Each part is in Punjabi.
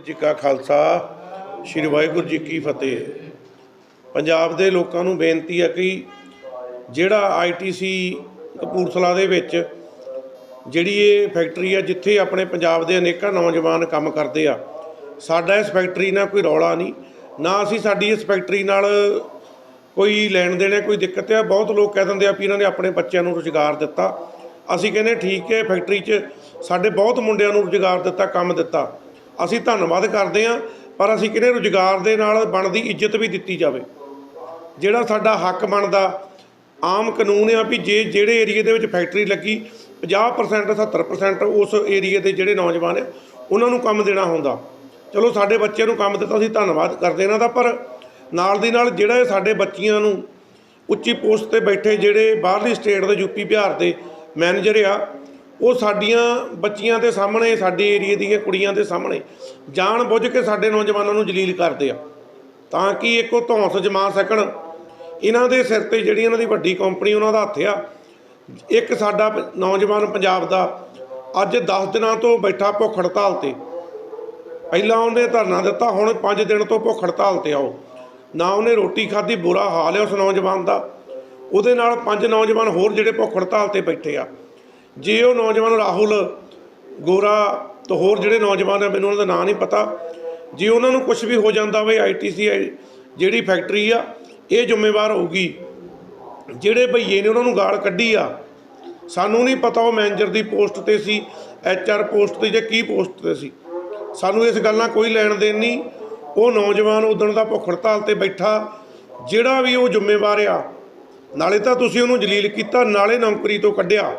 ਵਾਹਿਗੁਰੂ ਜੀ ਕਾ ਖਾਲਸਾ, ਸ੍ਰੀ ਵਾਹਿਗੁਰੂ ਜੀ ਕੀ ਫਤਿਹ। ਪੰਜਾਬ ਦੇ ਲੋਕਾਂ ਨੂੰ ਬੇਨਤੀ ਹੈ ਕਿ ਜਿਹੜਾ ਆਈਟੀਸੀ ਕਪੂਰਥਲਾ ਦੇ ਵਿੱਚ ਜਿਹੜੀ ਇਹ ਫੈਕਟਰੀ ਆ, ਜਿੱਥੇ ਆਪਣੇ ਪੰਜਾਬ ਦੇ ਅਨੇਕਾਂ ਨੌਜਵਾਨ ਕੰਮ ਕਰਦੇ ਆ, ਸਾਡਾ ਇਸ ਫੈਕਟਰੀ ਨਾਲ ਕੋਈ ਰੌਲਾ ਨਹੀਂ। ਨਾ ਅਸੀਂ ਸਾਡੀ ਇਸ ਫੈਕਟਰੀ ਨਾਲ ਕੋਈ ਲੈਣ ਦੇਣ ਹੈ ਕੋਈ ਦਿੱਕਤ ਆ। ਬਹੁਤ ਲੋਕ ਕਹਿ ਦਿੰਦੇ ਆ ਵੀ ਇਹਨਾਂ ਨੇ ਆਪਣੇ ਬੱਚਿਆਂ ਨੂੰ ਰੁਜ਼ਗਾਰ ਦਿੱਤਾ। ਅਸੀਂ ਕਹਿੰਦੇ ਠੀਕ ਹੈ, ਫੈਕਟਰੀ 'ਚ ਸਾਡੇ ਬਹੁਤ ਮੁੰਡਿਆਂ ਨੂੰ ਰੁਜ਼ਗਾਰ ਦਿੱਤਾ, ਕੰਮ ਦਿੱਤਾ। ਅਸੀਂ ਧੰਨਵਾਦ ਕਰਦੇ ਹਾਂ, ਪਰ ਅਸੀਂ ਕਿਹੜੇ ਰੁਜ਼ਗਾਰ ਦੇ ਨਾਲ ਬਣਦੀ ਇੱਜ਼ਤ ਵੀ ਦਿੱਤੀ ਜਾਵੇ। ਜਿਹੜਾ ਸਾਡਾ ਹੱਕ ਬਣਦਾ, ਆਮ ਕਾਨੂੰਨ ਆ ਵੀ ਜੇ ਜਿਹੜੇ ਏਰੀਏ ਦੇ ਵਿੱਚ ਫੈਕਟਰੀ ਲੱਗੀ 50% 70% ਉਸ ਏਰੀਏ ਦੇ ਜਿਹੜੇ ਨੌਜਵਾਨ ਆ, ਉਹਨਾਂ ਨੂੰ ਕੰਮ ਦੇਣਾ ਹੁੰਦਾ। ਚਲੋ ਸਾਡੇ ਬੱਚਿਆਂ ਨੂੰ ਕੰਮ ਦਿੱਤਾ, ਅਸੀਂ ਧੰਨਵਾਦ ਕਰਦੇ ਇਹਨਾਂ ਦਾ, ਪਰ ਨਾਲ ਦੀ ਨਾਲ ਜਿਹੜਾ ਸਾਡੇ ਬੱਚਿਆਂ ਨੂੰ ਉੱਚੀ ਪੋਸਟ ਤੇ ਬੈਠੇ ਜਿਹੜੇ ਬਾਹਰਲੀ ਸਟੇਟ ਦੇ ਯੂਪੀ ਬਿਹਾਰ ਦੇ ਮੈਨੇਜਰ ਆ ਉਹ ਸਾਡੀਆਂ ਬੱਚੀਆਂ ਦੇ ਸਾਹਮਣੇ, ਸਾਡੇ ਏਰੀਏ ਦੀਆਂ ਕੁੜੀਆਂ ਦੇ ਸਾਹਮਣੇ ਜਾਣ ਬੁੱਝ ਕੇ ਸਾਡੇ ਨੌਜਵਾਨਾਂ ਨੂੰ ਜਲੀਲ ਕਰਦੇ ਆ। ਤਾਂ ਕਿ ਇੱਕ ਉਹ ਧੌਂਸ ਜਮਾ ਸਕਣ। ਇਹਨਾਂ ਦੇ ਸਿਰ ਤੇ ਜਿਹੜੀ ਇਹਨਾਂ ਦੀ ਵੱਡੀ ਕੰਪਨੀ ਉਹਨਾਂ ਦਾ ਹੱਥ ਆ। ਇੱਕ ਸਾਡਾ ਨੌਜਵਾਨ ਪੰਜਾਬ ਦਾ ਅੱਜ 10 ਦਿਨਾਂ ਤੋਂ ਬੈਠਾ ਭੁੱਖ ਹੜਤਾਲ ਤੇ। ਪਹਿਲਾਂ ਉਹਨੇ ਧਰਨਾ ਦਿੱਤਾ, ਹੁਣ 5 ਦਿਨ ਤੋਂ ਭੁੱਖ ਹੜਤਾਲ ਤੇ ਆਓ ਨਾ ਉਹਨੇ ਰੋਟੀ ਖਾਧੀ, ਬੁਰਾ ਹਾਲ ਹੈ ਉਸ ਨੌਜਵਾਨ ਦਾ। ਉਹਦੇ ਨਾਲ ਪੰਜ ਨੌਜਵਾਨ ਹੋਰ ਜਿਹੜੇ ਭੁੱਖ ਹੜਤਾਲ ਤੇ ਬੈਠੇ ਆ। ਜੇ ਉਹ ਨੌਜਵਾਨ ਰਾਹੁਲ ਗੋਰਾ ਤੇ ਹੋਰ ਜਿਹੜੇ ਨੌਜਵਾਨ ਆ, ਮੈਨੂੰ ਉਹਨਾਂ ਦਾ ਨਾਂ ਨਹੀਂ ਪਤਾ। ਜੇ ਉਹਨਾਂ ਨੂੰ ਕੁਝ ਵੀ ਹੋ ਜਾਂਦਾ ਵੇ ਆਈਟੀਸੀ ਜਿਹੜੀ ਫੈਕਟਰੀ ਆ, ਇਹ ਜ਼ਿੰਮੇਵਾਰ ਹੋਊਗੀ। ਜਿਹੜੇ ਭਈਏ ਨੇ ਉਹਨਾਂ ਨੂੰ ਗਾਲ ਕੱਢੀ ਆ, ਸਾਨੂੰ ਨਹੀਂ ਪਤਾ ਉਹ ਮੈਨੇਜਰ ਦੀ ਪੋਸਟ ਤੇ ਸੀ ਐਚਆਰ ਪੋਸਟ ਤੇ ਜਾਂ ਕੀ ਪੋਸਟ ਤੇ ਸੀ। ਸਾਨੂੰ ਇਸ ਗੱਲ ਨਾਲ ਕੋਈ ਲੈਣ ਦੇਣ ਨਹੀਂ। ਉਹ ਨੌਜਵਾਨ ਉਦਣ ਦਾ ਭੁੱਖ ਹੜਤਾਲ ਤੇ ਬੈਠਾ, ਜਿਹੜਾ ਵੀ ਉਹ ਜ਼ਿੰਮੇਵਾਰ ਆ, ਨਾਲੇ ਤਾਂ ਤੁਸੀਂ ਉਹਨੂੰ ਜਲੀਲ ਕੀਤਾ, ਨਾਲੇ ਨੌਕਰੀ ਤੋਂ ਕੱਢਿਆ।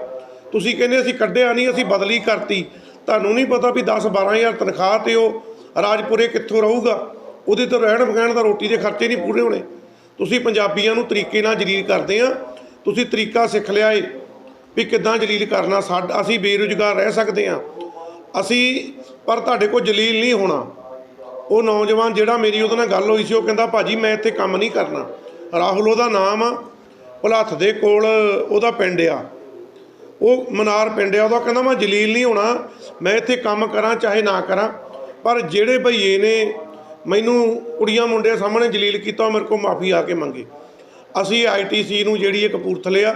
ਤੁਸੀਂ ਕਹਿੰਦੇ ਅਸੀਂ ਕੱਢਿਆ ਨਹੀਂ, ਅਸੀਂ ਬਦਲੀ ਕਰਤੀ। ਤੁਹਾਨੂੰ ਨਹੀਂ ਪਤਾ ਵੀ 10 12000 ਤਨਖਾਹ ਤੇ ਉਹ ਰਾਜਪੁਰੇ ਕਿੱਥੋਂ ਰਹੂਗਾ। ਉਹਦੇ ਤੋਂ ਰਹਿਣ ਬਗੈਣ ਦਾ ਰੋਟੀ ਦੇ ਖਰਚੇ ਨਹੀਂ ਪੂਰੇ ਹੋਣੇ। ਤੁਸੀਂ ਪੰਜਾਬੀਆਂ ਨੂੰ ਤਰੀਕੇ ਨਾਲ ਜਲੀਲ ਕਰਦੇ ਆ। ਤੁਸੀਂ ਤਰੀਕਾ ਸਿੱਖ ਲਿਆ ਏ ਵੀ ਕਿੱਦਾਂ ਜਲੀਲ ਕਰਨਾ। ਸਾਡਾ, ਅਸੀਂ ਬੇਰੁਜ਼ਗਾਰ ਰਹਿ ਸਕਦੇ ਆ। ਅਸੀਂ, ਪਰ ਤੁਹਾਡੇ ਕੋਲ ਜਲੀਲ ਨਹੀਂ ਹੋਣਾ। ਉਹ ਨੌਜਵਾਨ ਜਿਹੜਾ ਮੇਰੀ ਉਹਦੇ ਨਾਲ ਗੱਲ ਹੋਈ ਸੀ, ਉਹ ਕਹਿੰਦਾ, ਭਾਜੀ, ਮੈਂ ਇੱਥੇ ਕੰਮ ਨਹੀਂ ਕਰਨਾ। ਰਾਹੁਲ ਉਹਦਾ ਨਾਮ ਆ। ਭੁਲੱਥ ਦੇ ਕੋਲ ਉਹਦਾ ਪਿੰਡ ਆ। ਉਹ ਮਨਾਰ ਪਿੰਡ ਆ, ਉਹਦਾ ਕਹਿੰਦਾ ਮੈਂ ਜਲੀਲ ਨਹੀਂ ਹੋਣਾ, ਮੈਂ ਇੱਥੇ ਕੰਮ ਕਰਾਂ, ਚਾਹੇ ਨਾ ਕਰਾਂ। ਪਰ ਜਿਹੜੇ ਭਈਏ ਨੇ ਮੈਨੂੰ ਕੁੜੀਆਂ ਮੁੰਡਿਆਂ ਸਾਹਮਣੇ ਜਲੀਲ ਕੀਤਾ, ਉਹ ਮੇਰੇ ਕੋਲ ਮਾਫੀ ਆ ਕੇ ਮੰਗੇ। ਅਸੀਂ ਆਈਟੀਸੀ ਨੂੰ ਜਿਹੜੀ ਇਹ ਕਪੂਰਥਲੇ ਆ,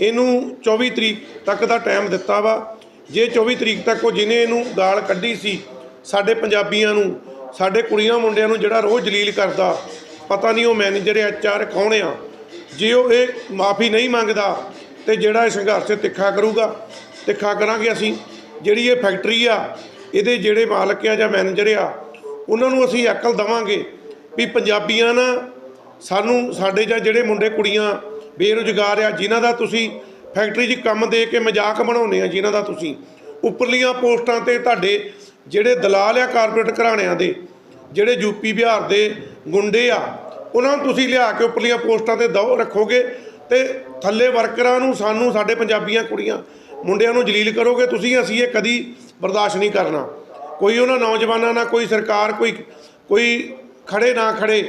ਇਹਨੂੰ 24 ਤਰੀਕ ਤੱਕ ਦਾ ਟਾਈਮ ਦਿੱਤਾ ਵਾ। ਜੇ 24 ਤਰੀਕ ਤੱਕ ਉਹ ਜਿਹਨੇ ਇਹਨੂੰ ਗਾਲ ਕੱਢੀ ਸੀ, ਸਾਡੇ ਪੰਜਾਬੀਆਂ ਨੂੰ, ਸਾਡੇ ਕੁੜੀਆਂ ਮੁੰਡਿਆਂ ਨੂੰ ਜਿਹੜਾ ਰੋਜ਼ ਜਲੀਲ ਕਰਦਾ, ਪਤਾ ਨਹੀਂ ਉਹ ਮੈਨੇਜਰ ਐਚਆਰ ਕੌਣ ਆ। ਜੇ ਉਹ ਇਹ ਮਾਫੀ ਨਹੀਂ ਮੰਗਦਾ ਤੇ ਜਿਹੜਾ ਇਹ ਸੰਘਰਸ਼ ਤਿੱਖਾ ਕਰੂਗਾ, ਤਿੱਖਾ ਕਰਾਂਗੇ ਅਸੀਂ। ਜਿਹੜੀ ਇਹ ਫੈਕਟਰੀ ਆ, ਇਹਦੇ ਜਿਹੜੇ ਮਾਲਕ ਆ ਜਾਂ ਮੈਨੇਜਰ ਆ, ਉਹਨਾਂ ਨੂੰ ਅਸੀਂ ਅਕਲ ਦਵਾਂਗੇ ਵੀ ਪੰਜਾਬੀਆਂ ਨਾ ਸਾਨੂੰ, ਸਾਡੇ ਜਾਂ ਜਿਹੜੇ ਮੁੰਡੇ ਕੁੜੀਆਂ ਬੇਰੁਜ਼ਗਾਰ ਆ, ਜਿਨ੍ਹਾਂ ਦਾ ਤੁਸੀਂ ਫੈਕਟਰੀ 'ਚ ਕੰਮ ਦੇ ਕੇ ਮਜ਼ਾਕ ਬਣਾਉਂਦੇ ਆ, ਜਿਨ੍ਹਾਂ ਦਾ ਤੁਸੀਂ ਉੱਪਰਲੀਆਂ ਪੋਸਟਾਂ ਤੇ ਤੁਹਾਡੇ ਜਿਹੜੇ ਦਲਾਲ ਆ ਕਾਰਪੋਰੇਟ ਘਰਾਣਿਆਂ ਦੇ, ਜਿਹੜੇ ਯੂਪੀ ਬਿਹਾਰ ਦੇ ਗੁੰਡੇ ਆ, ਉਹਨਾਂ ਨੂੰ ਤੁਸੀਂ ਲਿਆ ਕੇ ਉੱਪਰਲੀਆਂ ਪੋਸਟਾਂ ਤੇ ਦੋ ਰੱਖੋਗੇ। ਤੇ ਥੱਲੇ ਵਰਕਰਾਂ ਨੂੰ, ਸਾਨੂੰ, ਸਾਡੇ ਪੰਜਾਬੀਆਂ ਕੁੜੀਆਂ, ਮੁੰਡਿਆਂ ਨੂੰ ਜਲੀਲ ਕਰੋਗੇ, ਤੁਸੀਂ, ਅਸੀਂ ਇਹ ਕਦੀ ਬਰਦਾਸ਼ਤ ਨਹੀਂ ਕਰਨਾ। ਕੋਈ ਉਹਨਾਂ ਨੌਜਵਾਨਾਂ ਨਾਲ, ਕੋਈ ਸਰਕਾਰ, ਕੋਈ ਕੋਈ ਖੜੇ ਨਾ ਖੜੇ।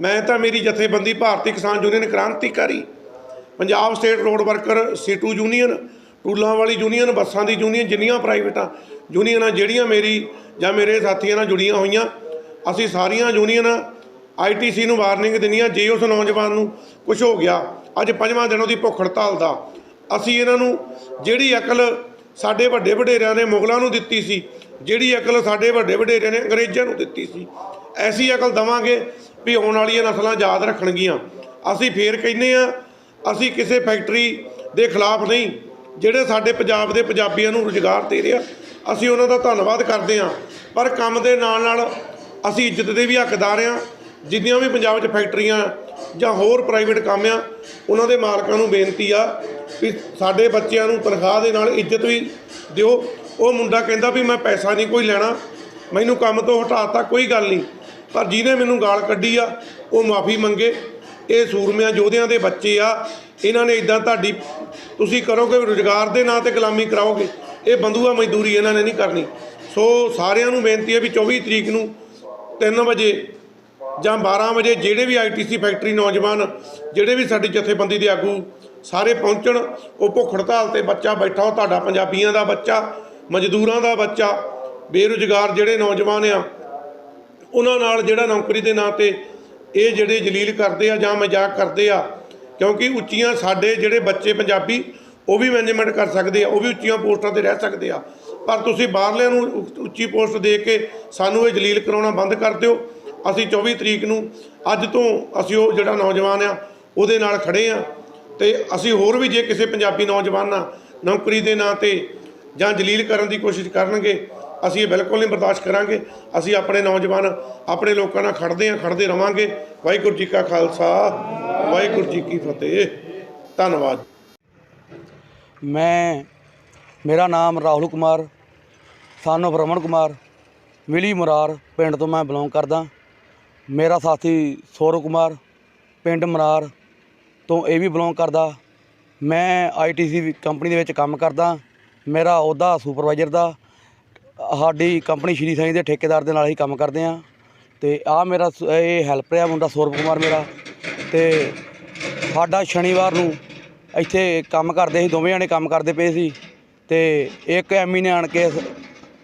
ਮੈਂ ਤਾਂ ਮੇਰੀ ਜਥੇਬੰਦੀ Bharti Kisan union Krantikari, Punjab state road worker, CITU union, ਟੂਲਾਂ ਵਾਲੀ ਯੂਨੀਅਨ, ਬੱਸਾਂ ਦੀ ਯੂਨੀਅਨ, ਜਿੰਨੀਆਂ ਪ੍ਰਾਈਵੇਟਾਂ ਯੂਨੀਅਨਾਂ ਜਿਹੜੀਆਂ ਮੇਰੀ ਜਾਂ ਮੇਰੇ ਸਾਥੀਆਂ ਨਾਲ ਜੁੜੀਆਂ ਹੋਈਆਂ, ਅਸੀਂ ਸਾਰੀਆਂ ਯੂਨੀਅਨ ਆਈਟੀਸੀ ਨੂੰ ਵਾਰਨਿੰਗ ਦਿੰਦੀਆਂ ਜੇ ਉਸ ਨੌਜਵਾਨ ਨੂੰ ਕੁਝ ਹੋ ਗਿਆ ਅੱਜ ਪੰਜਵਾਂ ਦਿਨ ਉਹਦੀ ਭੁੱਖ ਹੜਤਾਲ ਦਾ। ਅਸੀਂ ਇਹਨਾਂ ਨੂੰ ਜਿਹੜੀ ਅਕਲ ਸਾਡੇ ਵੱਡੇ ਵਡੇਰਿਆਂ ਨੇ ਮੁਗਲਾਂ ਨੂੰ ਦਿੱਤੀ ਸੀ, ਜਿਹੜੀ ਅਕਲ ਸਾਡੇ ਵੱਡੇ ਵਡੇਰਿਆਂ ਨੇ ਅੰਗਰੇਜ਼ਾਂ ਨੂੰ ਦਿੱਤੀ ਸੀ, ਐਸੀ ਅਕਲ ਦਵਾਂਗੇ ਵੀ ਆਉਣ ਵਾਲੀਆਂ ਨਸਲਾਂ ਯਾਦ ਰੱਖਣਗੀਆਂ। ਅਸੀਂ ਫੇਰ ਕਹਿੰਦੇ ਆ ਅਸੀਂ ਕਿਸੇ ਫੈਕਟਰੀ ਦੇ ਖਿਲਾਫ ਨਹੀਂ, ਜਿਹੜੇ ਸਾਡੇ ਪੰਜਾਬ ਦੇ ਪੰਜਾਬੀਆਂ ਨੂੰ ਰੁਜ਼ਗਾਰ ਦੇ ਰਿਹਾ, ਅਸੀਂ ਉਹਨਾਂ ਦਾ ਧੰਨਵਾਦ ਕਰਦੇ ਹਾਂ। ਪਰ ਕੰਮ ਦੇ ਨਾਲ ਨਾਲ ਅਸੀਂ ਇੱਜ਼ਤ ਦੇ ਵੀ ਹੱਕਦਾਰ ਹਾਂ, ਜਿੰਨੀਆਂ ਵੀ ਪੰਜਾਬ 'ਚ ਫੈਕਟਰੀਆਂ ਜਾਂ ਹੋਰ ਪ੍ਰਾਈਵੇਟ ਕੰਮ ਆ, ਉਹਨਾਂ ਦੇ ਮਾਲਕਾਂ ਨੂੰ ਬੇਨਤੀ ਆ ਵੀ ਸਾਡੇ ਬੱਚਿਆਂ ਨੂੰ ਤਨਖਾਹ ਦੇ ਨਾਲ ਇੱਜ਼ਤ ਵੀ ਦਿਓ। ਉਹ ਮੁੰਡਾ ਕਹਿੰਦਾ ਵੀ ਮੈਂ ਪੈਸਾ ਨਹੀਂ ਕੋਈ ਲੈਣਾ, ਮੈਨੂੰ ਕੰਮ ਤੋਂ ਹਟਾਤਾ ਕੋਈ ਗੱਲ ਨਹੀਂ। ਪਰ ਜਿਹਨੇ ਮੈਨੂੰ ਗਾਲ ਕੱਢੀ ਆ, ਉਹ ਮਾਫੀ ਮੰਗੇ। ਇਹ ਸੂਰਮਿਆਂ ਯੋਧਿਆਂ ਦੇ ਬੱਚੇ ਆ, ਇਹਨਾਂ ਨੇ ਇਦਾਂ ਤੁਹਾਡੀ, ਤੁਸੀਂ ਕਰੋਗੇ ਰੁਜ਼ਗਾਰ ਦੇ ਨਾਂ ਤੇ ਗੁਲਾਮੀ ਕਰਾਓਗੇ। ਇਹ ਬੰਦੂਆ ਮਜ਼ਦੂਰੀ ਇਹਨਾਂ ਨੇ ਨਹੀਂ ਕਰਨੀ। ਸੋ ਸਾਰਿਆਂ ਨੂੰ ਬੇਨਤੀ ਹੈ ਵੀ 24 ਤਰੀਕ ਨੂੰ 3 ਵਜੇ ਜਾਂ 12 ਵਜੇ ਜਿਹੜੇ ਵੀ ਆਈਟੀਸੀ ਫੈਕਟਰੀ ਨੌਜਵਾਨ, ਜਿਹੜੇ ਵੀ ਸਾਡੀ ਜਥੇਬੰਦੀ ਦੇ ਆਗੂ, ਸਾਰੇ ਪਹੁੰਚਣ, ਉਹ ਭੁੱਖ ਹੜਤਾਲ ਤੇ ਬੱਚਾ ਬੈਠਾ ਉਹ ਤੁਹਾਡਾ ਪੰਜਾਬੀਆਂ ਦਾ ਬੱਚਾ, ਮਜ਼ਦੂਰਾਂ ਦਾ ਬੱਚਾ, ਬੇਰੁਜ਼ਗਾਰ ਜਿਹੜੇ ਨੌਜਵਾਨ ਆ, ਉਹਨਾਂ ਨਾਲ ਜਿਹੜਾ ਨੌਕਰੀ ਦੇ ਨਾਂ ਤੇ ਇਹ ਜਿਹੜੇ ਜਲੀਲ ਕਰਦੇ ਆ ਜਾਂ ਮਜ਼ਾਕ ਕਰਦੇ ਆ, ਕਿਉਂਕਿ ਉੱਚੀਆਂ ਸਾਡੇ ਜਿਹੜੇ ਬੱਚੇ ਪੰਜਾਬੀ, ਉਹ ਵੀ ਮੈਨੇਜਮੈਂਟ ਕਰ ਸਕਦੇ ਆ, ਉਹ ਵੀ ਉੱਚੀਆਂ ਪੋਸਟਾਂ ਤੇ ਰਹਿ ਸਕਦੇ ਆ। ਪਰ ਤੁਸੀਂ ਬਾਹਰਲਿਆਂ ਨੂੰ ਉੱਚੀ ਪੋਸਟ ਦੇ ਕੇ ਸਾਨੂੰ ਇਹ ਜਲੀਲ ਕਰਾਉਣਾ ਬੰਦ ਕਰ ਦਿਓ। ਅਸੀਂ 24 ਤਰੀਕ ਨੂੰ ਅੱਜ ਤੋਂ ਅਸੀਂ ਉਹ ਜਿਹੜਾ ਨੌਜਵਾਨ ਆ, ਉਹਦੇ ਨਾਲ ਖੜੇ ਆ। ਤੇ ਅਸੀਂ ਹੋਰ ਵੀ ਜੇ ਕਿਸੇ ਪੰਜਾਬੀ ਨੌਜਵਾਨ ਨਾਲ ਨੌਕਰੀ ਦੇ ਨਾਂ ਤੇ ਜਾਂ ਜਲੀਲ ਕਰਨ ਦੀ ਕੋਸ਼ਿਸ਼ ਕਰਨਗੇ, ਅਸੀਂ ਇਹ ਬਿਲਕੁਲ ਨਹੀਂ ਬਰਦਾਸ਼ਤ ਕਰਾਂਗੇ। ਅਸੀਂ ਆਪਣੇ ਨੌਜਵਾਨ, ਆਪਣੇ ਲੋਕਾਂ ਨਾਲ ਖੜਦੇ ਆ ਖੜਦੇ ਰਵਾਂਗੇ। ਵਾਹਿਗੁਰੂ ਜੀ ਕਾ ਖਾਲਸਾ, ਵਾਹਿਗੁਰੂ ਜੀ ਕੀ ਫਤਿਹ। ਧੰਨਵਾਦ। ਮੈਂ, ਮੇਰਾ ਨਾਮ ਰਾਹੁਲ ਕੁਮਾਰ ਸਾਨੂੰ ਰਮਨ ਕੁਮਾਰ ਵਿਲੀ ਮੁਰਾਰ, ਪਿੰਡ ਤੋਂ ਮੈਂ ਬਿਲੋਂਗ ਕਰਦਾ। ਮੇਰਾ ਸਾਥੀ ਸੌਰਵ ਕੁਮਾਰ, ਪਿੰਡ ਮਨਾਰ ਤੋਂ ਇਹ ਵੀ ਬਿਲੋਂਗ ਕਰਦਾ। ਮੈਂ ਆਈਟੀਸੀ ਕੰਪਨੀ ਦੇ ਵਿੱਚ ਕੰਮ ਕਰਦਾ। ਮੇਰਾ ਅਹੁਦਾ ਸੁਪਰਵਾਈਜ਼ਰ ਦਾ। ਸਾਡੀ ਕੰਪਨੀ ਸ਼੍ਰੀ ਸਾਈਂ ਦੇ ਠੇਕੇਦਾਰ ਦੇ ਨਾਲ ਹੀ ਕੰਮ ਕਰਦੇ ਆ ਤੇ ਆ ਮੇਰਾ ਸ- ਇਹ ਹੈਲਪਰ ਆ ਮੁੰਡਾ ਸੌਰਵ ਕੁਮਾਰ ਮੇਰਾ। ਤੇ ਸਾਡਾ ਸ਼ਨੀਵਾਰ ਨੂੰ ਇੱਥੇ ਕੰਮ ਕਰਦੇ ਸੀ, ਦੋਵੇਂ ਜਣੇ ਕੰਮ ਕਰਦੇ ਪਏ ਸੀ। ਤੇ ਇੱਕ ਐਮੀ ਨੇ ਆਣ ਕੇ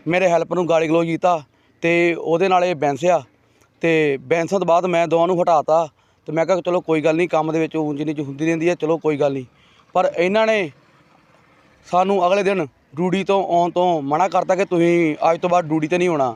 ਮੇਰੇ ਹੈਲਪਰ ਨੂੰ ਗਾਲੀ ਗਲੋਚ ਕੀਤਾ। ਤੇ ਉਹਦੇ ਨਾਲ ਇਹ ਬੈਂਸਿਆ ਤੇ ਬੈਂਸਣ ਤੋਂ ਬਾਅਦ ਮੈਂ ਦੋਵਾਂ ਨੂੰ ਹਟਾਤਾ ਤੇ ਮੈਂ ਕਿਹਾ ਚਲੋ ਕੋਈ ਗੱਲ ਨਹੀਂ, ਕੰਮ ਦੇ ਵਿੱਚ ਉਂਝ ਨੀਚ ਹੁੰਦੀ ਰਹਿੰਦੀ ਹੈ ਚਲੋ ਕੋਈ ਗੱਲ ਨਹੀਂ। ਪਰ ਇਹਨਾਂ ਨੇ ਸਾਨੂੰ ਅਗਲੇ ਦਿਨ ਡਿਊਟੀ ਤੋਂ ਆਉਣ ਤੋਂ ਮਨਾ ਕਰਤਾ ਕਿ ਤੁਸੀਂ ਅੱਜ ਤੋਂ ਬਾਅਦ ਡਿਊਟੀ ਤੇ ਨਹੀਂ ਆਉਣਾ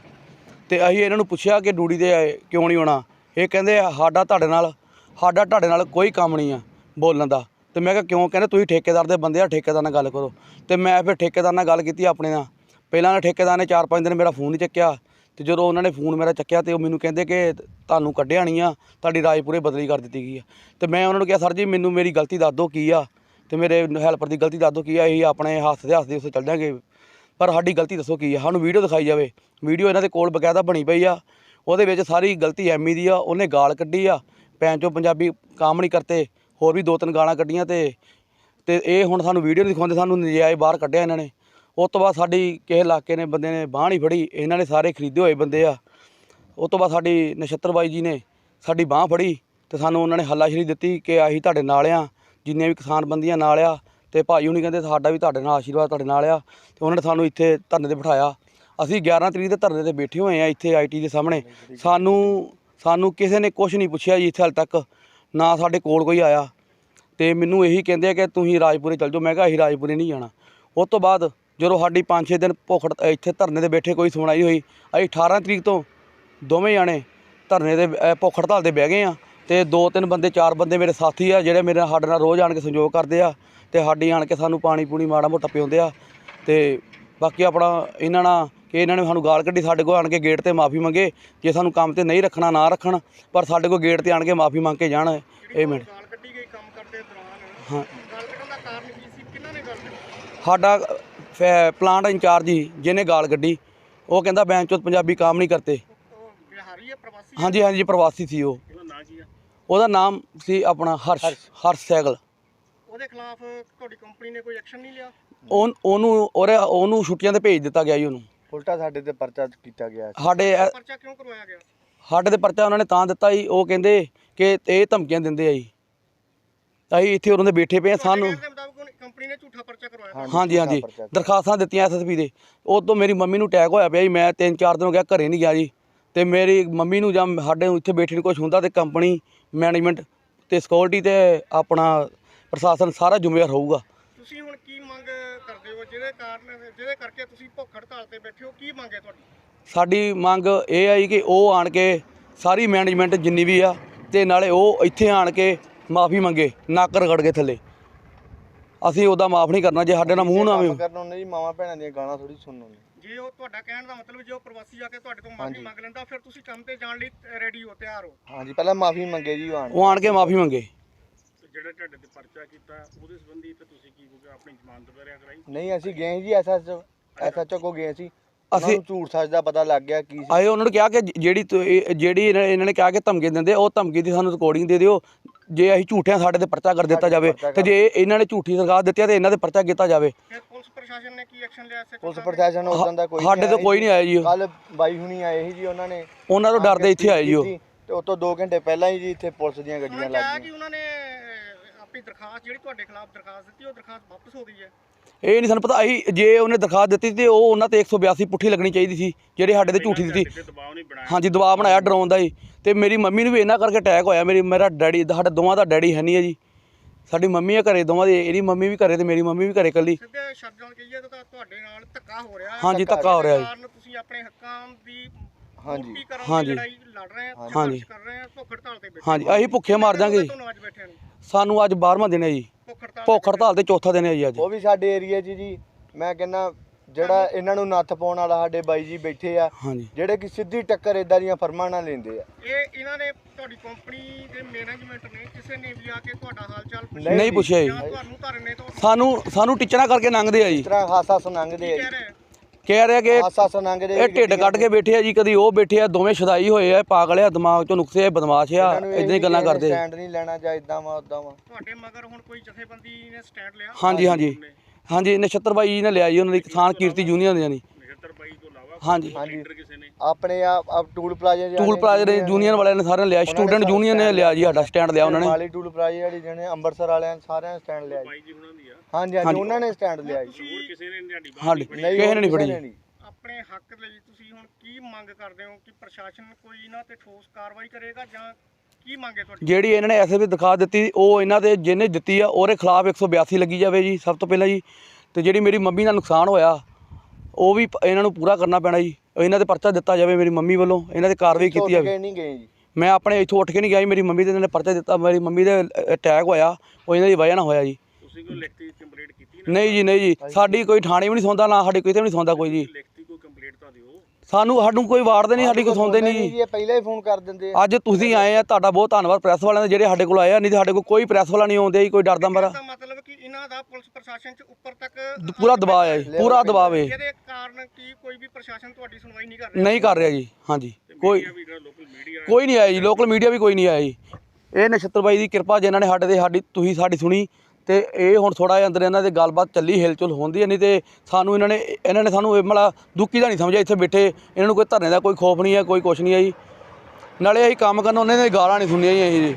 ਤੇ ਅਸੀਂ ਇਹਨਾਂ ਨੂੰ ਪੁੱਛਿਆ ਕਿ ਡਿਊਟੀ ਤੇ ਕਿਉਂ ਨਹੀਂ ਆਉਣਾ ਇਹ ਕਹਿੰਦੇ ਸਾਡਾ ਤੁਹਾਡੇ ਨਾਲ, ਸਾਡਾ ਤੁਹਾਡੇ ਨਾਲ ਕੋਈ ਕੰਮ ਨਹੀਂ ਆ ਬੋਲਣ ਦਾ। ਤੇ ਮੈਂ ਕਿਹਾ, ਕਿਉਂ? ਕਹਿੰਦੇ, ਤੁਸੀਂ ਠੇਕੇਦਾਰ ਦੇ ਬੰਦੇ ਆ, ਠੇਕੇਦਾਰ ਨਾਲ ਗੱਲ ਕਰੋ। ਤੇ ਮੈਂ ਫਿਰ ਠੇਕੇਦਾਰ ਨਾਲ ਗੱਲ ਕੀਤੀ ਆਪਣੇ ਨਾਲ। ਪਹਿਲਾਂ ਠੇਕੇਦਾਰ ਨੇ 4-5 ਦਿਨ ਮੇਰਾ ਫੋਨ ਨਹੀਂ ਚੱਕਿਆ। ਤੇ ਜਦੋਂ ਉਹਨਾਂ ਨੇ ਫੋਨ ਮੇਰਾ ਚੱਕਿਆ ਤੇ ਉਹ ਮੈਨੂੰ ਕਹਿੰਦੇ ਕਿ ਤੁਹਾਨੂੰ ਕੱਢਿਆ ਨਹੀਂ ਆ, ਤੁਹਾਡੀ ਰਾਜਪੁਰੇ ਬਦਲੀ ਕਰ ਦਿੱਤੀ ਗਈ ਆ। ਤੇ ਮੈਂ ਉਹਨਾਂ ਨੂੰ ਕਿਹਾ, ਸਰ ਜੀ, ਮੈਨੂੰ ਮੇਰੀ ਗਲਤੀ ਦੱਸ ਦਿਓ ਕੀ ਆ ਤੇ ਮੇਰੇ ਹੈਲਪਰ ਦੀ ਗਲਤੀ ਦੱਸ ਦਿਓ ਕੀ ਆ ਇਹ ਆਪਣੇ ਹੱਸਦੇ ਹੱਸਦੇ ਉੱਤੇ ਚੱਲ ਜਾਾਂਗੇ। ਪਰ ਸਾਡੀ ਗਲਤੀ ਦੱਸੋ ਕੀ ਆ? ਸਾਨੂੰ ਵੀਡੀਓ ਦਿਖਾਈ ਜਾਵੇ। ਵੀਡੀਓ ਇਹਨਾਂ ਦੇ ਕੋਲ ਬਕਾਇਦਾ ਬਣੀ ਪਈ ਆ। ਉਹਦੇ ਵਿੱਚ ਸਾਰੀ ਗਲਤੀ ਐਮੀ ਦੀ ਆ, ਉਹਨੇ ਗਾਲ ਕੱਢੀ ਆ ਪੈਂ ਚੋਂ ਪੰਜਾਬੀ ਕੰਮ ਨਹੀਂ ਕਰਤੇ, ਹੋਰ ਵੀ ਦੋ ਤਿੰਨ ਗਾਲਾਂ ਕੱਢੀਆਂ ਤੇ ਤੇ ਇਹ ਹੁਣ ਸਾਨੂੰ ਵੀਡੀਓ ਨਹੀਂ ਦਿਖਾਉਂਦੇ, ਸਾਨੂੰ ਨਜਾਇਜ਼ ਬਾਹਰ ਕੱਢਿਆ ਇਹਨਾਂ ਨੇ। ਉਸ ਤੋਂ ਬਾਅਦ ਸਾਡੀ ਕਿਸੇ ਇਲਾਕੇ ਨੇ ਬੰਦੇ ਨੇ ਬਾਂਹ ਨਹੀਂ ਫੜੀ, ਇਹਨਾਂ ਨੇ ਸਾਰੇ ਖਰੀਦੇ ਹੋਏ ਬੰਦੇ ਆ। ਉਸ ਤੋਂ ਬਾਅਦ ਸਾਡੀ ਨਛੱਤਰ ਬਾਈ ਜੀ ਨੇ ਸਾਡੀ ਬਾਂਹ ਫੜੀ ਤੇ ਸਾਨੂੰ ਉਹਨਾਂ ਨੇ ਹੱਲਾਸ਼ਰੀ ਦਿੱਤੀ ਕਿ ਅਸੀਂ ਤੁਹਾਡੇ ਨਾਲ ਆ, ਜਿੰਨੇ ਵੀ ਕਿਸਾਨ ਬੰਦੀਆਂ ਨਾਲ ਆ ਤੇ ਭਾਈ ਹੁਣੀ ਕਹਿੰਦੇ ਸਾਡਾ ਵੀ ਤੁਹਾਡੇ ਨਾਲ ਆਸ਼ੀਰਵਾਦ ਤੁਹਾਡੇ ਨਾਲ ਆ ਤੇ ਉਹਨਾਂ ਨੇ ਸਾਨੂੰ ਇੱਥੇ ਧਰਨੇ ਤੇ ਬਿਠਾਇਆ। ਅਸੀਂ 11 ਤਰੀਕ ਦੇ ਧਰਨੇ ਤੇ ਬੈਠੇ ਹੋਏ ਆ ਇੱਥੇ ਆਈਟੀ ਦੇ ਸਾਹਮਣੇ। ਸਾਨੂੰ ਸਾਨੂੰ ਕਿਸੇ ਨੇ ਕੁਝ ਨਹੀਂ ਪੁੱਛਿਆ ਜੀ ਇੱਥੇ ਹਾਲੇ ਤੱਕ, ਨਾ ਸਾਡੇ ਕੋਲ ਕੋਈ ਆਇਆ। ਤੇ ਮੈਨੂੰ ਇਹੀ ਕਹਿੰਦੇ ਆ ਕਿ ਤੁਸੀਂ ਰਾਜਪੁਰੇ ਚੱਲ ਜਾਓ। ਮੈਂ ਕਿਹਾ ਅਸੀਂ ਰਾਜਪੁਰੇ ਨਹੀਂ ਜਾਣਾ। ਉਸ ਤੋਂ ਬਾਅਦ ਜਦੋਂ ਸਾਡੀ 5-6 ਦਿਨ ਭੁੱਖ ਇੱਥੇ ਧਰਨੇ ਤੇ ਬੈਠੇ ਕੋਈ ਸੁਣਾਈ ਹੋਈ ਅਸੀਂ 18 ਤਰੀਕ ਤੋਂ ਦੋਵੇਂ ਜਾਣੇ ਧਰਨੇ ਦੇ ਭੁੱਖ ਹੜਤਾਲ ਤੇ ਬਹਿ ਗਏ ਆ ਤੇ ਦੋ ਤਿੰਨ ਬੰਦੇ ਚਾਰ ਬੰਦੇ ਮੇਰੇ ਸਾਥੀ ਆ ਜਿਹੜੇ ਮੇਰੇ ਨਾਲ ਸਾਡੇ ਨਾਲ ਰੋਜ਼ ਆਣ ਕੇ ਸੰਯੋਗ ਕਰਦੇ ਆ ਤੇ ਸਾਡੀ ਆਣ ਕੇ ਸਾਨੂੰ ਪਾਣੀ ਪੂਣੀ ਮਾੜਾ ਮੋਟਾ ਪਿਉਂਦੇ ਆ ਤੇ ਬਾਕੀ ਆਪਣਾ ਇਹਨਾਂ ਨਾਲ ਕਿ ਇਹਨਾਂ ਨੇ ਸਾਨੂੰ ਗਾਲ ਕੱਢੀ ਸਾਡੇ ਕੋਲ ਆਣ ਕੇ ਗੇਟ ਤੇ ਮਾਫੀ ਮੰਗੇ ਜੇ ਸਾਨੂੰ ਕੰਮ ਤੇ ਨਹੀਂ ਰੱਖਣਾ ਨਾ ਰੱਖਣ ਪਰ ਸਾਡੇ ਕੋਲ ਗੇਟ ਤੇ ਆਣ ਕੇ ਮਾਫੀ ਮੰਗ ਕੇ ਜਾਣ ਇਹ ਮਿੰਟ। ਗਾਲ ਕੱਢੀ ਗਈ ਕੰਮ ਕਰਦੇ ਦੌਰਾਨ? ਹਾਂ। ਗਾਲ ਕੱਢਣ ਦਾ ਕਾਰਨ ਕੀ ਸੀ? ਕਿਹਨਾਂ ਨੇ ਗਾਲ ਕੱਢੀ? ਸਾਡਾ ਪਲਾਂਟ ਇੰਚਾਰਜ ਹੀ ਜਿਹਨੇ ਗਾਲ ਕੱਢੀ ਉਹ ਕਹਿੰਦਾ ਬੈਂਚ ਚੋਂ ਪੰਜਾਬੀ ਕੰਮ ਨਹੀਂ ਕਰਤੇ ਹਾਂਜੀ ਹਾਂਜੀ ਪ੍ਰਵਾਸੀ ਸੀ ਉਹ। ਉਹਦਾ ਨਾਮ ਸੀ ਆਪਣਾ ਹਰਸ਼ ਹਰਸ਼। ਸੈਗਲ। ਉਹਦੇ ਖਿਲਾਫ ਤੁਹਾਡੀ ਕੰਪਨੀ ਨੇ ਕੋਈ ਐਕਸ਼ਨ ਨਹੀਂ ਲਿਆ? ਉਹ ਉਹਨੂੰ ਉਹਰੇ ਉਹਨੂੰ ਛੁੱਟੀਆਂ ਤੇ ਭੇਜ ਦਿੱਤਾ ਗਿਆ ਜੀ ਉਹਨੂੰ। ਉਲਟਾ ਸਾਡੇ ਤੇ ਪਰਚਾ ਕੀਤਾ ਗਿਆ। ਸਾਡੇ ਪਰਚਾ ਕਿਉਂ ਕਰਵਾਇਆ ਗਿਆ? ਸਾਡੇ ਤੇ ਪਰਚਾ ਉਹਨਾਂ ਨੇ ਤਾਂ ਦਿੱਤਾ ਜੀ ਉਹ ਕਹਿੰਦੇ ਕਿ ਇਹ ਧਮਕੀਆਂ ਦਿੰਦੇ ਆ ਜੀ। ਅਸੀਂ ਇੱਥੇ ਉਹਨਾਂ ਦੇ ਬੈਠੇ ਪਏ ਸਾਨੂੰ ਕਹਿਣ ਦੇ ਮੁਤਾਬਕ ਉਹਨੇ- ਕੰਪਨੀ ਨੇ ਝੂਠਾ ਪਰਚਾ ਕਰਵਾਇਆ ਹਾਂਜੀ ਹਾਂਜੀ। ਦਰਖਾਸਤਾਂ ਦਿੱਤੀਆਂ ਐਸਐਸਪੀ ਦੇ। ਉਹ ਤੋਂ ਮੇਰੀ ਮੰਮੀ ਨੂੰ ਅਟੈਕ ਹੋਇਆ ਪਿਆ ਜੀ। ਮੈਂ ਤਿੰਨ ਚਾਰ ਦਿਨ ਹੋ ਗਿਆ ਘਰੇ ਨਹੀਂ ਗਿਆ ਜੀ। ਤੇ ਮੇਰੀ ਮੰਮੀ ਨੂੰ ਜਾਂ ਸਾਡੇ ਨੂੰ ਇੱਥੇ ਬੈਠੇ ਨੂੰ ਕੁਝ ਹੁੰਦਾ ਤੇ ਕੰਪਨੀ ਮੈਨੇਜਮੈਂਟ ਤੇ ਸਿਕਿਉਰਿਟੀ ਤੇ ਆਪਣਾ ਪ੍ਰਸ਼ਾਸਨ ਸਾਰਾ ਜ਼ਿੰਮੇਵਾਰ ਹੋਊਗਾ ਤੁਸੀਂ ਹੁਣ ਕੀ ਮੰਗ ਕਰਦੇ ਹੋ? ਜਿਹਦੇ ਕਾਰਨ ਜਿਹਦੇ ਕਰਕੇ ਤੁਸੀਂ ਭੁੱਖ ਹੜਤਾਲ ਤੇ ਬੈਠੇ ਹੋ ਕੀ ਮੰਗ ਹੈ ਤੁਹਾਡੀ? ਸਾਡੀ ਮੰਗ ਇਹ ਆਈ ਕਿ ਉਹ ਆਣ ਕੇ ਸਾਰੀ ਮੈਨੇਜਮੈਂਟ ਜਿੰਨੀ ਵੀ ਆ ਤੇ ਨਾਲੇ ਉਹ ਇੱਥੇ ਆਣ ਕੇ ਮਾਫੀ ਮੰਗੇ ਨੱਕ ਰਗੜ ਕੇ ਥੱਲੇ। ਅਸੀਂ ਉਹਦਾ ਮਾਫ ਨਹੀਂ ਕਰਨਾ ਜੇ ਸਾਡੇ ਨਾਲ ਮੂੰਹ ਨਾ ਆਵੇ ਕਰਨ ਉਹਨੇ ਜੀ ਮਾਵਾਂ ਭੈਣਾਂ ਦੀਆਂ ਗਾਲਾਂ ਥੋੜੀ ਸੁਣਨ ਉਹਨੇ ਜੇ ਉਹ ਤੁਹਾਡਾ ਕਹਿਣ ਦਾ ਮਤਲਬ ਜੇ ਉਹ ਪ੍ਰਵਾਸੀ ਆ ਕੇ ਤੁਹਾਡੇ ਤੋਂ ਮਾਫੀ ਮੰਗ ਲੈਂਦਾ ਫਿਰ ਤੁਸੀਂ ਕੰਮ ਤੇ ਜਾਣ ਲਈ ਰੈਡੀ ਹੋ ਤਿਆਰ ਹੋ। ਹਾਂਜੀ ਪਹਿਲਾਂ ਮਾਫੀ ਮੰਗੇ ਜੀ ਉਹ ਆਣ ਉਹ ਆਣ ਕੇ ਮਾਫੀ ਮੰਗੇ। ਜਿਹੜੇ ਤੁਹਾਡੇ ਤੇ ਪਰਚਾ ਕੀਤਾ ਉਹਦੇ ਸੰਬੰਧੀ ਤੇ ਤੁਸੀਂ ਕੀ ਕਹੋਗੇ? ਆਪਣੀ ਜ਼ਮਾਨਤ ਵਗੈਰਾ ਕਰਾਈ। ਨਹੀਂ ਅਸੀਂ ਗਏ ਜੀ ਐਸਐਚ ਐਸਐਚਓ ਕੋ ਗਏ ਸੀ ਅਸੀਂ- ਝੂਠ ਸੱਚ ਦਾ ਪਤਾ ਲੱਗ ਗਿਆ ਕੀ ਸੀ। ਆਏ ਉਹਨਾਂ ਨੂੰ ਕਿਹਾ ਕਿ ਜਿਹੜੀ ਤੁ- ਇਹ- ਜਿਹੜੀ ਇਹਨਾਂ ਇਹਨਾਂ ਨੇ ਕਿਹਾ ਕਿ ਧਮਕੀ ਦਿੰਦੇ ਉਹ ਧਮਕੀ ਦੀ ਸਾਨੂੰ ਰਿਕਾਰਡਿੰਗ ਦੇ ਦਿਓ। ਜੇ ਅਸੀਂ ਝੂਠਿਆਂ ਸਾਡੇ ਤੇ ਪਰਚਾ ਕਰ ਦਿੱਤਾ ਜਾਵੇ ਤੇ ਜੇ ਇਹਨਾਂ ਨੇ ਝੂਠੀ ਸਰਕਾਰ ਦਿੱਤੀ ਆ ਤੇ ਇਹਨਾਂ ਤੇ ਪਰਚਾ ਕੀਤਾ ਜਾਵੇ। ਫਿਰ ਪੁਲਿਸ ਪ੍ਰਸ਼ਾਸਨ ਨੇ ਕੀ ਐਕਸ਼ਨ ਲਿਆ ਐਸਐਚਓ ਪੁਲਿਸ ਪ੍ਰਸ਼ਾਸਨ ਉਦੋਂ ਦਾ ਕੋਈ ਸਾਡੇ ਤੋਂ ਕੋਈ ਨਹੀਂ ਆਇਆ ਜੀ। ਉਹ। ਕੱਲ ਬਾਈ ਹੁਣੀ ਆਏ ਸੀ ਜੀ ਉਹਨਾਂ ਨੇ। ਉਹਨਾਂ ਤੋਂ ਡਰਦੇ ਇੱਥੇ ਆਏ ਜੀ ਉਹ। ਤੇ ਤੋਂ 2 ਘੰਟੇ ਪਹਿਲਾਂ ਹੀ ਜੀ ਇੱਥੇ ਪੁਲਿਸ ਦੀਆਂ ਗੱਡੀਆਂ ਉਹਨਾਂ ਲੱਗ ਕਿਹਾ ਗਈਆਂ ਕਿ ਉਹਨਾਂ ਨੇ ਅਹ, ਆਪਣੀ ਦਰਖਾਸਤ ਜਿਹੜੀ ਤੁਹਾਡੇ ਖਿਲਾਫ ਦਰਖਾਸਤ ਦਿੱਤੀ ਉਹ ਦਰਖਾਸਤ ਵਾਪਸ ਹੋ ਗਈ ਹੈ। ਇਹ ਨਹੀਂ ਸਾਨੂੰ ਪਤਾ ਅਸੀਂ ਜੇ ਉਹਨੇ ਦਰਖਾਸਤ ਦਿੱਤੀ ਤੇ ਉਹ ਉਹਨਾਂ ਤੇ 182 ਪੁੱਠੀ ਲੱਗਣੀ ਚਾਹੀਦੀ ਸੀ ਜਿਹੜੇ ਸਾਡੇ ਤੇ ਝੂਠੀ ਦਿੱਤੀ। ਹਾਂਜੀ ਦਬਾਅ ਬਣਾਇਆ ਡਰਾਉਣ ਦਾ ਜੀ ਤੇ ਮੇਰੀ ਮੰਮੀ ਨੂੰ ਵੀ ਇਹਨਾਂ ਕਰਕੇ ਅਟੈਕ ਹੋਇਆ ਮੇਰੀ ਮੇਰਾ ਡੈਡੀ ਸਾਡੇ ਦੋਵਾਂ ਦਾ ਡੈਡੀ ਹੈ ਨਹੀਂ ਹੈ ਜੀ। ਸਾਡੀ ਮੰਮੀ ਆ ਘਰੇ ਦੋਵਾਂ ਦੀ ਇਹਦੀ ਮੰਮੀ ਵੀ ਘਰੇ ਤੇ ਮੇਰੀ ਮੰਮੀ ਵੀ ਘਰੇ ਇਕੱਲੀ। ਤੁਹਾਡੇ ਨਾਲ ਧੱਕਾ ਹੋ ਰਿਹਾ। ਹੈ। ਹਾਂਜੀ ਧੱਕਾ ਹੋ ਰਿਹਾ ਜੀ। ਕਾਰਨ ਤੁਸੀਂ ਆਪਣੇ ਹੱਕਾਂ ਦੀ ਹਾਂਜੀ। ਹਾਂਜੀ। ਦੀ ਲੜਾਈ ਲੜ ਰਹੇ ਆ ਹਾਂਜੀ। ਸੰਘਰਸ਼ ਕਰ ਰਹੇ ਆ ਭੁੱਖ ਹੜਤਾਲ ਤੇ ਬੈਠੇ ਹਾਂਜੀ ਅਸੀਂ ਭੁੱਖੇ ਮਰ ਜਾਾਂਗੇ। ਸਾਨੂੰ ਅੱਜ 12ਵਾਂ ਦਿਨ ਹੈ ਜੀ। ਭੁੱਖ ਹੜਤਾਲ ਤੇ ਚੌਥਾ ਦਿਨ ਹੈ ਜੀ ਅੱਜ। ਉਹ ਵੀ ਸਾਡੇ ਏਰੀਆ 'ਚ ਜੀ ਮੈਂ ਕਹਿੰਦਾ ਜਿਹੜਾ ਇਹਨਾਂ ਨੂੰ ਨੱਥ ਪਾਉਣ ਵਾਲਾ ਸਾਡੇ ਬਾਈ ਜੀ ਬੈਠੇ ਆ ਹਾਂਜੀ। ਜਿਹੜੇ ਕਿ ਸਿੱਧੀ ਟੱਕਰ ਇਦਾਂ ਦੀਆਂ ਫਰਮਾਂ ਨਾਲ ਲੈਂਦੇ ਆ। ਇਹ ਇਹਨਾਂ ਨੇ ਤੁਹਾਡੀ ਕੰਪਨੀ ਦੇ ਮੈਨੇਜਮੈਂਟ ਨੇ ਕਿਸੇ ਨੇ ਵੀ ਆ ਕੇ ਤੁਹਾਡਾ ਹਾਲ ਚਾਲ ਪੁੱਛਿਆ? ਨਹੀਂ ਪੁੱਛਿਆ ਜੀ ਜਾਂ। ਤੁਹਾਨੂੰ ਧਰਨੇ ਤੋਂ ਸਾਨੂੰ ਸਾਨੂੰ ਟੀਚਰਾਂ ਕਰਕੇ ਲੰਘਦੇ ਆ ਜੀ। ਇਸ ਤਰ੍ਹਾਂ ਹਾਸਾ ਸੁਣਾਂਗਦੇ ਆ ਕਹਿ ਜੀ ਰਹੇ? ਆ? ਕਹਿ ਰਿਹਾ ਕਿ ਹਾਸਾ ਸੁਣਾਂਗਦੇ ਇਹ ਢਿੱਡ ਕੱਢ ਕੇ ਬੈਠੇ ਆ ਜੀ ਕਦੀ ਉਹ ਬੈਠੇ ਆ ਦੋਵੇਂ ਸ਼ਦਾਈ ਹੋਏ ਆ ਪਾਗਲ ਆ ਦਿਮਾਗ ਚੋਂ ਨੁਕਸੇ ਆ ਬਦਮਾਸ਼ ਆ ਇਦਾਂ ਹੀ ਗੱਲਾਂ ਕਰਦੇ। ਆ। ਸਟੈਂਡ ਨਹੀਂ ਲੈਣਾ ਜਾਂ ਇਦਾਂ ਵਾ ਉਦਾਂ ਵਾ। ਤੁਹਾਡੇ ਮਗਰ ਹੁਣ ਕੋਈ ਜਥੇਬੰਦੀ ਨੇ ਸਟੈਂਡ ਲਿਆ? ਹਾਂਜੀ ਹਾਂਜੀ। ਹਾਂਜੀ ਨਛੱਤਰ ਬਾਈ ਜੀ ਨੇ ਲਿਆ ਜੀ ਉਹਨਾਂ ਦੀ ਕਿਸਾਨ ਕੀਰਤੀ ਯੂਨੀਅਨ ਦੇ ਨੇ ਹਾਂਜੀ। ਹਾਂਜੀ। ਆਪਣੇ ਆ ਟੂਲ ਪਲਾਜ਼ੇ ਜਿਹੜੇ ਟੂਲ ਪਲਾਜ਼ਾ ਦੇ ਯੂਨੀਅਨ ਵਾਲਿਆਂ ਨੇ ਸਾਰਿਆਂ ਨੇ ਲਿਆ ਸਟੂਡੈਂਟ ਯੂਨੀਅਨ ਨੇ ਲਿਆ ਜੀ ਸਾਡਾ ਸਟੈਂਡ ਲਿਆ ਉਹਨਾਂ ਨੇ। ਮਾਲੀ ਟੂਲ ਪਲਾਜ਼ੇ ਵਾਲੀ ਜਿਹਨੇ ਅੰਮ੍ਰਿਤਸਰ ਵਾਲਿਆਂ ਨੇ ਸਾਰਿਆਂ ਨੇ ਸਟੈਂਡ ਲਿਆ ਜੀ। ਹਾਂਜੀ ਹਾਂਜੀ ਉਹਨਾਂ ਨੇ ਸਟੈਂਡ ਲਿਆ ਜੀ। ਹਾਂਜੀ ਨਹੀਂ ਕਿਸੇ ਨੇ ਨਹੀਂ ਫੜੀ। ਕਿਸੇ ਨੇ ਆਪਣੇ ਹੱਕ ਲਈ ਤੁਸੀਂ ਹੁਣ ਕੀ ਮੰਗ ਕਰਦੇ ਹੋ ਕਿ ਪ੍ਰਸ਼ਾਸਨ ਕੋਈ ਇਹਨਾਂ ਤੇ ਠੋਸ ਕਾਰਵਾਈ ਕਰੇਗਾ ਜਾਂ ਕੀ ਮੰਗ ਤੁਹਾਡੀ? ਜਿਹੜੀ ਇਹਨਾਂ ਨੇ ਐਸੇ ਵੀ ਦਿਖਾ ਦਿੱਤੀ ਉਹ ਇਹਨਾਂ ਦੇ ਜਿਹਨੇ ਦਿੱਤੀ ਆ ਉਹਦੇ ਖਿਲਾਫ 182 ਲੱਗੀ ਜਾਵੇ ਜੀ ਸਭ ਤੋਂ ਪਹਿਲਾਂ ਜੀ। ਤੇ ਜਿਹੜੀ ਮੇਰੀ ਮੰਮੀ ਦਾ ਨੁਕਸਾਨ ਹੋਇਆ ਉਹ ਵੀ ਪ- ਇਹਨਾਂ ਨੂੰ ਪੂਰਾ ਕਰਨਾ ਪੈਣਾ ਜੀ। ਇਹਨਾਂ ਤੇ ਪਰਚਾ ਦਿੱਤਾ ਜਾਵੇ ਮੇਰੀ ਮੰਮੀ ਵੱਲੋਂ। ਇਹਨਾਂ ਤੇ ਕਾਰਵਾਈ ਕੀਤੀ ਜਾਵੇ। ਕੇ ਨਹੀਂ ਗਏ ਜੀ। ਮੈਂ ਆਪਣੇ ਇੱਥੋਂ ਉੱਠ ਕੇ ਨਹੀਂ ਗਿਆ ਜੀ। ਮੇਰੀ ਮੰਮੀ ਦੇ ਨੇ ਪਰਚਾ ਦਿੱਤਾ। ਮੇਰੀ ਮੰਮੀ ਦੇ ਅਟੈਕ ਹੋਇਆ। ਉਹ ਇਹਨਾਂ ਦੀ ਵਜ੍ਹਾ ਨਾਲ ਹੋਇਆ ਜੀ। ਤੁਸੀਂ ਕੋਈ ਲਿਖਤੀ ਕੰਪਲੀਟ ਕੀਤੀ ਨਹੀਂ ਜੀ ਨਹੀਂ ਜੀ। ਸਾਡੀ ਕੋਈ ਥਾਣੇ ਵੀ ਨਹੀਂ ਸੌਂਦਾ ਨਾ ਸਾਡੀ ਕਿਤੇ ਵੀ ਨਹੀਂ ਸੌਂਦਾ ਕੋਈ ਜੀ। ਲਿਖਤੀ ਕੋਈ ਕੰਪਲੀਟ ਤਾਂ ਦਿਓ ਸਾਨੂੰ ਸਾਨੂੰ ਕੋਈ ਵਾਰਦੇ ਨਹੀਂ ਸਾਡੀ ਕੋਈ ਸੌਂਦੇ ਨਹੀਂ ਜੀ। ਇਹ ਪਹਿਲਾਂ ਹੀ ਫੋਨ ਕਰ ਦਿੰਦੇ ਆ। ਅੱਜ ਤੁਸੀਂ ਆਏ ਆ ਤੁਹਾਡਾ ਬਹੁਤ ਧੰਨਵਾਦ। ਪ੍ਰੈਸ ਵਾਲਿਆਂ ਦਾ ਜਿਹੜੇ ਸਾਡੇ ਕੋਲ ਆਏ ਆ ਨਹੀਂ ਤਾਂ ਸਾਡੇ ਕੋਲ ਕੋਈ ਪ੍ਰੈਸ ਵਾਲਾ ਨਹੀਂ ਆਉਂਦੇ ਜੀ ਕੋਈ ਡਰਦਾ ਮਾਰਾ। ਇਹਦਾ ਮਤਲਬ ਕਿ ਇਹਨਾਂ ਦਾ ਪੁਲਿਸ ਪ੍ਰਸ਼ਾਸਨ ਚ ਉੱਪਰ ਤੱਕ ਪੂਰਾ ਦਬਾਅ ਹੈ ਜੀ ਪੂਰਾ ਦਬਾਅ ਹੈ। ਇਹਦੇ ਕਾਰਨ ਕੀ ਕੋਈ ਵੀ ਪ੍ਰਸ਼ਾਸਨ ਤੁਹਾਡੀ ਸੁਣਵਾਈ ਨਹੀਂ ਕਰ ਰਿਹਾ? ਨਹੀਂ ਕਰ ਰਿਹਾ ਜੀ ਹਾਂਜੀ। ਕੋਈ ਵੀ ਜਿਹੜਾ ਲੋਕਲ ਮੀਡੀਆ ਕੋਈ ਨਹੀਂ ਆਇਆ ਜੀ ਲੋਕਲ ਮੀਡੀਆ ਵੀ ਕੋਈ ਨਹੀਂ ਆਇਆ ਜੀ। ਇਹ ਨਛੱਤਰ ਬਾਈ ਦੀ ਕਿਰਪਾ ਜਿਨ੍ਹਾਂ ਨੇ ਸਾਡੇ ਤੇ ਸਾਡੀ ਤੁਸੀਂ ਸਾਡੀ ਸੁਣੀ। ਤੇ ਇਹ ਹੁਣ ਥੋੜਾ ਜਿਹਾ ਅੰਦਰ ਇਹਨਾਂ ਦੇ ਗੱਲਬਾਤ ਚੱਲੀ ਹਿਲਚੁਲ ਹੁੰਦੀ ਹੈ ਨਹੀਂ ਤੇ ਸਾਨੂੰ ਇਹਨਾਂ ਨੇ ਇਹਨਾਂ ਨੇ ਸਾਨੂੰ ਇਹ ਮਲਾ ਦੁੱਕੀ ਦਾ ਨਹੀਂ ਸਮਝਿਆ ਇੱਥੇ ਬੈਠੇ। ਇਹਨਾਂ ਨੂੰ ਕੋਈ ਧਰਨੇ ਦਾ ਕੋਈ ਖੌਫ ਨਹੀਂ ਹੈ ਕੋਈ ਕੁਛ ਨਹੀਂ ਹੈ ਜੀ। ਨਾਲੇ ਅਸੀਂ ਕੰਮ ਕਰਨ ਉਹਨਾਂ ਨੇ ਗਾਲਾਂ ਨਹੀਂ ਸੁਣੀਆਂ ਜੀ ਅਸੀਂ ਜੀ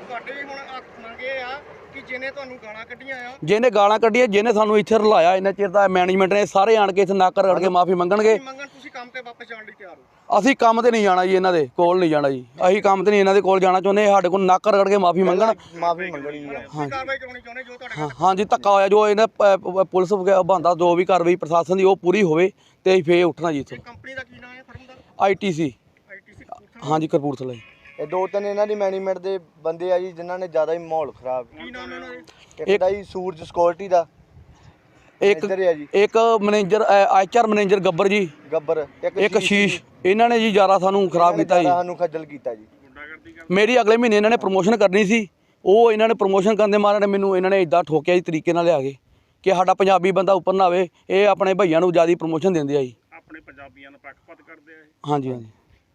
ਤੁਹਾਡੇ ਵੀ ਹੁਣ ਹੱਕ ਮੰਗੇ ਆ ਕਿ ਜਿਹਨੇ ਤੁਹਾਨੂੰ ਗਾਲਾਂ ਕੱਢੀਆਂ ਆ। ਜਿਹਨੇ ਗਾਲਾਂ ਕੱਢੀਆਂ ਜਿਹਨੇ ਸਾਨੂੰ ਇੱਥੇ ਰਲਾਇਆ ਇੰਨਾ ਚਿਰ ਦਾ ਮੈਨੇਜਮੈਂਟ ਨੇ ਸਾਰੇ ਆਣ ਕੇ ਇੱਥੇ ਨੱਕ ਰਗੜ ਕੇ ਮਾਫੀ ਮੰਗਣਗੇ। ਕੀ ਮੰਗਣ ਤੁਸੀਂ ਕੰਮ ਤੇ ਵਾਪਸ ਜਾਣ ਲਈ ਤਿਆਰ ਹੋ। ਅਸੀਂ ਕੰਮ ਤੇ ਨਹੀਂ ਜਾਣਾ ਜੀ ਇਹਨਾਂ ਦੇ ਕੋਲ ਨਹੀਂ ਜਾਣਾ ਜੀ। ਅਸੀਂ ਕੰਮ ਤੇ ਨਹੀਂ ਇਹਨਾਂ ਦੇ ਕੋਲ ਜਾਣਾ ਚਾਹੁੰਦੇ ਸਾਡੇ ਕੋਲ ਨੱਕ ਰਗੜ ਕੇ ਮਾਫੀ ਮੰਗਣ। ਮਾਫੀ ਮੰਗਣੀ ਆ। ਤੁਸੀਂ ਕਾਰਵਾਈ ਕਰਾਉਣੀ ਚਾਹੁੰਦੇ ਜੋ ਤੁਹਾਡੇ ਹਾਂ ਹਾਂਜੀ ਧੱਕਾ ਹੋਇਆ ਜੋ ਇਹਨਾਂ ਪ- ਪ- ਪੁਲਿਸ ਬੰਦਾ ਜੋ ਵੀ ਕਾਰਵਾਈ ਪ੍ਰਸ਼ਾਸਨ ਦੀ ਉਹ ਪੂਰੀ ਹੋਵੇ ਤੇ ਅਸੀਂ ਫੇਰ ਉੱਠਣਾ ਜੀ ਇੱਥੋਂ। ਕੰਪਨੀ ਦਾ ਕੀ ਨਾਮ ਹੈ ਫਰਮ ਦਾ? ITC ITC Kapurthala. ਹਾਂਜੀ ਕਪੂਰਥਲਾ ਜੀ। ਇਹ ਦੋ ਤਿੰਨ ਇਹਨਾਂ ਦੀ ਮੈਨੇਜਮੈਂਟ ਦੇ ਬੰਦੇ ਆ ਜੀ ਜਿਨ੍ਹਾਂ ਨੇ ਜ਼ਿਆਦਾ ਹੀ ਮਾਹੌਲ ਖਰਾਬ ਕੀ ਨਾਮ ਹੈ ਉਹਨਾਂ ਦੇ? ਇੱਕ ਦਾ ਜੀ ਸੂਰਜ ਸਿਕਿਉਰਿਟੀ ਦਾ। ਇੱਕ ਇੱਧਰ ਆ ਜੀ। ਇੱਕ ਮੈਨੇਜਰ ਐਚਆਰ ਮੈਨੇਜਰ ਗੱਬਰ ਜੀ। ਗੱਬਰ ਇੱਕ ਸ਼ੀਸ਼ ਇਹਨਾਂ ਨੇ ਜੀ ਜ਼ਿਆਦਾ ਸਾਨੂੰ ਖਰਾਬ ਕੀਤਾ ਜੀ। ਸਾਨੂੰ ਖੱਜਲ ਕੀਤਾ ਜੀ। ਮੇਰੀ ਅਗਲੇ ਮਹੀਨੇ ਇਹਨਾਂ ਨੇ ਪ੍ਰੋਮੋਸ਼ਨ ਕਰਨੀ ਸੀ। ਉਹ ਇਹਨਾਂ ਨੇ ਪ੍ਰੋਮੋਸ਼ਨ ਕਰਨ ਦੇ ਮਾਰੇ ਮੈਨੂੰ ਇਹਨਾਂ ਨੇ ਇਦਾਂ ਠੋਕਿਆ ਜੀ ਤਰੀਕੇ ਨਾਲ ਲਿਆ ਕੇ ਕਿ ਸਾਡਾ ਪੰਜਾਬੀ ਬੰਦਾ ਉੱਪਰ ਨਾ ਆਵੇ। ਇਹ ਆਪਣੇ ਭਈਆਂ ਨੂੰ ਜ਼ਿਆਦਾ ਪ੍ਰੋਮੋਸ਼ਨ ਦਿੰਦੇ ਆ ਜੀ। ਆਪਣੇ ਪੰਜਾਬੀਆਂ ਨੂੰ ਪੱਖਪਾਤ ਕਰਦੇ ਆ ਇਹ। ਹਾਂਜੀ ਹਾਂਜੀ।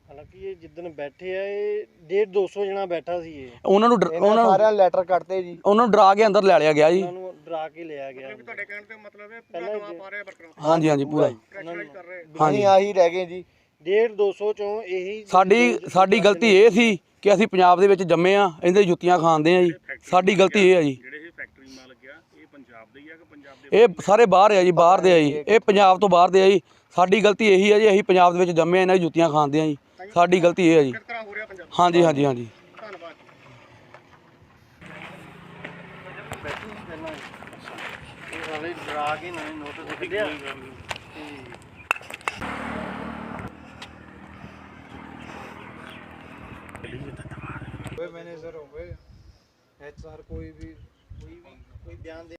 ਹਾਲਾਂਕਿ ਇਹ ਜਿੱਦਣ ਬੈਠੇ ਆ ਇਹ 1.5 200 ਜਣਾ ਬੈਠਾ ਸੀ ਇਹ। ਉਹਨਾਂ ਨੂੰ ਡਰ- ਉਹਨਾਂ ਨੂੰ ਸਾਰਿਆਂ ਲੈਟਰ ਕੱਟਤੇ ਜੀ। ਉਹਨਾਂ ਨੂੰ ਡਰਾ ਕੇ ਅੰਦਰ ਲੈ ਲਿਆ ਗਿਆ ਜੀ। ਉਹਨਾਂ ਨੂੰ ਡਰਾ ਕੇ ਲਿਆ ਗਿਆ। ਤੁਹਾਡੇ ਕਹਿਣ ਤੇ ਮਤਲਬ ਹੈ ਪੂਰਾ ਦਬਾਅ ਪਾ ਰਹੇ ਵਰਕਰਾਂ ਹਾਂਜੀ ਹਾਂਜੀ ਪੂਰਾ ਪ੍ਰੈਸ਼ਰਾਈਜ਼ ਕਰ ਰਹੇ। ਹਾਂਜੀ। ਅਸੀਂ ਆਹੀ ਰਹਿ ਗਏ ਜੀ। 1.5 200 ਚੋਂ ਇਹੀ ਸਾਡੀ ਸਾਡੀ ਗਲਤੀ ਇਹ ਸੀ ਕਿ ਅਸੀਂ ਪੰਜਾਬ ਦੇ ਵਿੱਚ ਜੰਮੇ ਆ ਇਹਦੇ ਜੁੱਤੀਆਂ ਖਾਂਦੇ ਆ ਜੀ। ਸਾਡੀ ਗਲਤੀ ਇਹ ਆ ਜੀ। ਜਿਹੜੇ ਇਹ ਫੈਕਟਰੀ ਮਾਲ ਲੱਗਿਆ ਇਹ ਪੰਜਾਬ ਦੇ ਹੀ ਆ ਕਿ ਪੰਜਾਬ ਦੇ ਇਹ ਸਾਰੇ ਬਾਹਰ ਆ ਜੀ ਬਾਹਰ ਦੇ ਆ ਜੀ। ਇਹ ਪੰਜਾਬ ਤੋਂ ਬਾਹਰ ਦੇ ਆ ਜੀ। ਸਾਡੀ ਗਲਤੀ ਇਹੀ ਆ ਜੀ ਅਸੀਂ ਪੰਜਾਬ ਦੇ ਵਿੱਚ ਜੰਮੇ ਆ ਇਹਨਾਂ ਦੀ ਜੁੱਤੀਆਂ ਖਾਂਦੇ ਆ ਜੀ। ਸਾਡੀ ਗਲਤੀ ਇਹ ਆ ਜੀ ਕਿਸ ਹੋ ਰਿਹਾ ਪੰਜਾਬ ਹਾਂਜੀ ਹਾਂਜੀ ਹਾਂਜੀ ਧੰਨਵਾਦ ਇਹ ਵਾਲੇ ਡਰਾ ਕੇ ਨਵੇਂ ਨੋਟਿਸ ਕੱਢਿਆ कोई मैनेजर हो गए एच आर कोई भी कोई भी कोई बयान दे